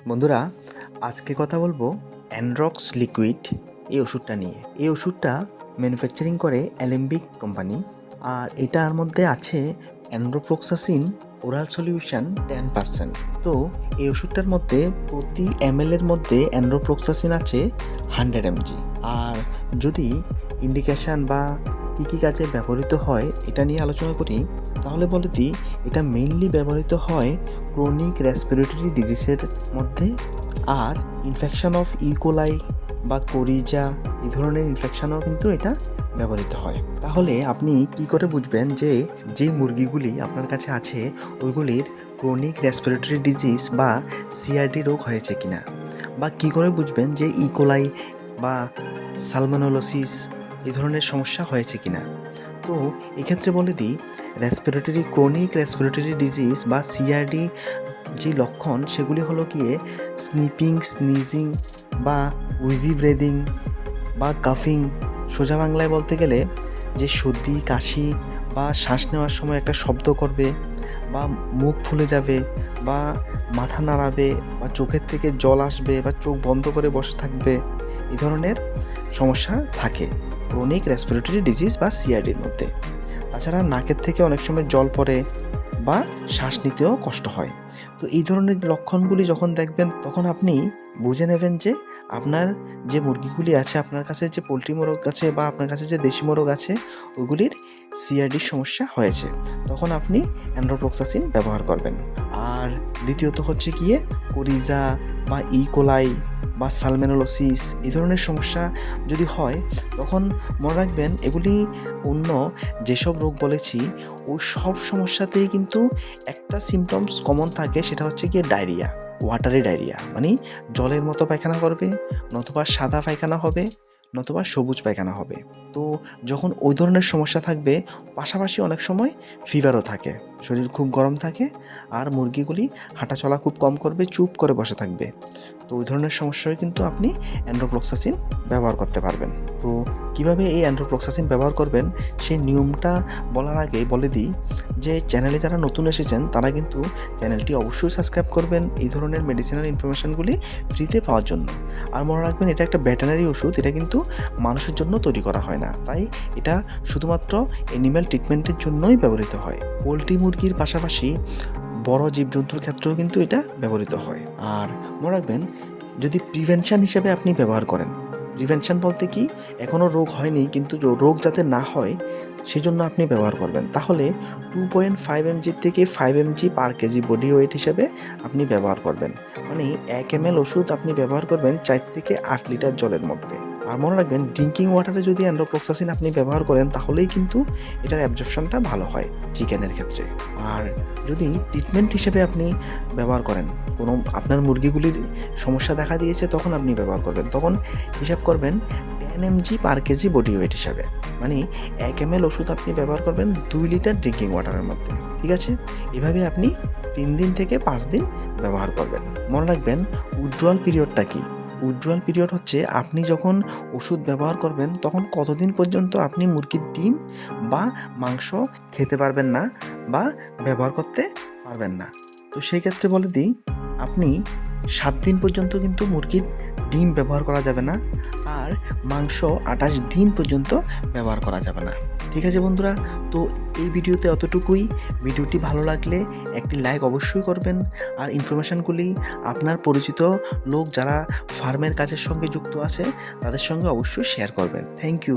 বন্ধুরা, আজকে কথা বলব অ্যান্ড্রক্স লিকুইড এই ওষুধটা নিয়ে। এই ওষুধটা ম্যানুফ্যাকচারিং করে অ্যালেম্বিক কোম্পানি আর এটার মধ্যে আছে অ্যান্ড্রোপ্রোক্সাসিন ওরাল সলিউশন টেন পার্সেন্ট তো এই ওষুধটার মধ্যে প্রতি এম এর মধ্যে অ্যান্ড্রোপ্রোক্সাসিন আছে হান্ড্রেড এমজি আর যদি ইন্ডিকেশান বা কী কী কাজে ব্যবহৃত হয়, এটা নিয়ে আলোচনা করি। তাহলে বলে দিই এটা মেইনলি ব্যবহৃত হয় ক্রনিক রেসপিরেটরি ডিজিজের মধ্যে। আর ইনফেকশন অফ ইকোলাই বা কোরিজা, এই ধরনের ইনফেকশনও কিন্তু এটা ব্যবহৃত হয়। তাহলে আপনি কি করে বুঝবেন যে যেই মুরগিগুলি আপনার কাছে আছে, ওইগুলির ক্রনিক রেসপিরেটরি ডিজিজ বা সিআরডি রোগ হয়েছে কিনা? বা কি করে বুঝবেন যে ইকোলাই বা সালমানোলোসিস এই ধরনের সমস্যা হয়েছে কিনা? তো এক্ষেত্রে বলে দিই রেসপিরেটরি ক্রনিক রেসপিরেটরি ডিজিজ বা সিআরডি যে লক্ষণ, সেগুলি হলো গিয়ে স্নিপিং স্নিজিং বা উইজি ব্রেদিং বা কাফিং সোজা বাংলায় বলতে গেলে যে সর্দি, কাশি বা শ্বাস নেওয়ার সময় একটা শব্দ করবে বা মুখ ফুলে যাবে বা মাথা নাড়াবে বা চোখের থেকে জল আসবে বা চোখ বন্ধ করে বসে থাকবে এই ধরনের সমস্যা থাকে। ক্রনিক রেসপিরেটরি ডিজিজ বা সিআরডির মধ্যে। তাছাড়া নাকের থেকে অনেক সময় জল পড়ে বা শ্বাস নিতেও কষ্ট হয়। তো এই ধরনের লক্ষণগুলি যখন দেখবেন, তখন আপনি বুঝে নেবেন যে আপনার যে মুরগিগুলি আছে, আপনার কাছে যে পোলট্রি মোরগ আছে বা আপনার কাছে যে দেশি মোরগ আছে, ওগুলির সিআরডির সমস্যা হয়েছে। তখন আপনি অ্যান্ড্রোপ্রক্সাসিন ব্যবহার করবেন। আর দ্বিতীয়ত হচ্ছে গিয়ে কোরিজা বা ইকোলাই বা সালমেনোলোসিস এই ধরনের সমস্যা যদি হয়, তখন মনে রাখবেন এগুলি অন্য যেসব রোগ বলেছি ওই সব সমস্যাতেই কিন্তু একটা সিমটমস কমন থাকে, সেটা হচ্ছে গিয়ে ডায়রিয়া ওয়াটারি ডায়রিয়া মানে জলের মতো পায়খানা করবে, নতুবা সাদা পায়খানা হবে, নতুবা সবুজ পায়খানা হবে। তো যখন ওই ধরনের সমস্যা থাকবে, পাশাপাশি অনেক সময় ফিভারও থাকে। শরীর খুব গরম থাকে আর মুরগিগুলি হাঁটাচলা খুব কম করবে, চুপ করে বসে থাকবে। তো ওই ধরনের সমস্যায় কিন্তু আপনি অ্যান্ড্রোপ্লক্সাসিন ব্যবহার করতে পারবেন। তো কীভাবে এই অ্যান্ড্রোপ্লক্সাসিন ব্যবহার করবেন, সেই নিয়মটা বলার আগে বলে দিই যে, চ্যানেলে যারা নতুন এসেছেন, তারা কিন্তু চ্যানেলটি অবশ্যই সাবস্ক্রাইব করবেন এই ধরনের মেডিসিনাল ইনফরমেশানগুলি ফ্রিতে পাওয়ার জন্য। আর মনে রাখবেন, এটা একটা ব্যাটানারি ওষুধ, এটা কিন্তু মানুষের জন্য তৈরি করা হয় না। তাই এটা শুধুমাত্র অ্যানিম্যাল ট্রিটমেন্টের জন্যই ব্যবহৃত হয়। পোলট্রি মুরগির পাশাপাশি বড় জীবজন্তুর ক্ষেত্রেও কিন্তু এটা ব্যবহৃত হয়। আর মনে রাখবেন, যদি প্রিভেনশন হিসেবে আপনি ব্যবহার করেন প্রিভেনশন বলতে কি, এখনও রোগ হয়নি, কিন্তু রোগ যাতে না হয়, সেজন্য আপনি ব্যবহার করবেন। তাহলে টু পয়েন্ট ফাইভ এমজি থেকে five mg per kg body weight হিসেবে আপনি ব্যবহার করবেন। মানে এক এম এল ওষুধ আপনি ব্যবহার করবেন চার থেকে আট লিটার জলের মধ্যে। আর মনে রাখবেন ড্রিঙ্কিং ওয়াটারে যদি অ্যান্ড্রোপ্রক্সাসিন আপনি ব্যবহার করেন, তাহলেই কিন্তু এটার অ্যাবজর্পশনটা ভালো হয় চিকেনের ক্ষেত্রে। আর যদি ট্রিটমেন্ট হিসেবে আপনি ব্যবহার করেন, কোনো আপনার মুরগিগুলির সমস্যা দেখা দিয়েছে, তখন আপনি ব্যবহার করবেন। তখন হিসাব করবেন ten mg per kg body weight হিসাবে। মানে এক এম ওষুধ আপনি ব্যবহার করবেন দুই লিটার ড্রিঙ্কিং ওয়াটারের মধ্যে। ঠিক আছে? এভাবে আপনি তিন দিন থেকে পাঁচ দিন ব্যবহার করবেন। মনে রাখবেন উজ্জ্বল পিরিয়ডটা কি? উজ্জ্বল পিরিয়ড হচ্ছে আপনি যখন ওষুধ ব্যবহার করবেন, তখন কতদিন পর্যন্ত আপনি মুরগির ডিম বা মাংস খেতে পারবেন না বা ব্যবহার করতে পারবেন না? তো সেই ক্ষেত্রে বলে দিই, আপনি সাত দিন পর্যন্ত কিন্তু মুরগির ডিম ব্যবহার করা যাবে না আর মাংস আঠাশ দিন পর্যন্ত ব্যবহার করা যাবে না। ঠিক আছে বন্ধুরা? তো এই ভিডিওতে অতটুকুই ভিডিওটি ভালো লাগলে একটি লাইক অবশ্যই করবেন। আর ইনফরমেশানগুলি আপনার পরিচিত লোক যারা ফার্মের কাজের সঙ্গে যুক্ত আছে, তাদের সঙ্গে অবশ্যই শেয়ার করবেন। Thank you